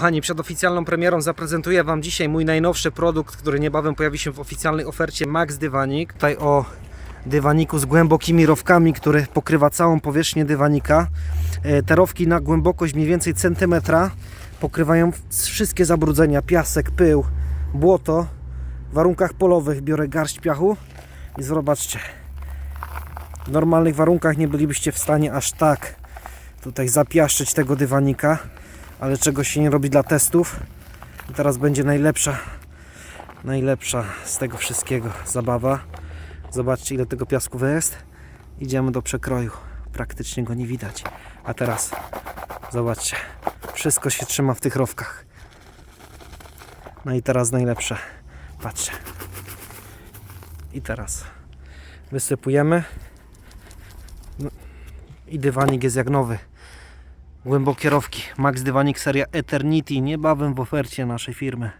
Kochani, przed oficjalną premierą zaprezentuję Wam dzisiaj mój najnowszy produkt, który niebawem pojawi się w oficjalnej ofercie Max Dywanik. Tutaj o dywaniku z głębokimi rowkami, który pokrywa całą powierzchnię dywanika. E, Te rowki na głębokość mniej więcej centymetra pokrywają wszystkie zabrudzenia, piasek, pył, błoto. W warunkach polowych biorę garść piachu i zobaczcie, w normalnych warunkach nie bylibyście w stanie aż tak tutaj zapiaszczyć tego dywanika, ale czego się nie robi dla testów. I teraz będzie najlepsza, najlepsza z tego wszystkiego zabawa. Zobaczcie ile tego piasku jest. Idziemy do przekroju. Praktycznie go nie widać. A teraz zobaczcie. Wszystko się trzyma w tych rowkach. No i teraz najlepsze. Patrzcie. I teraz wysypujemy. No, I dywanik jest jak nowy. Głębokie rowki. Max Dywanik seria Eternity. Niebawem w ofercie naszej firmy.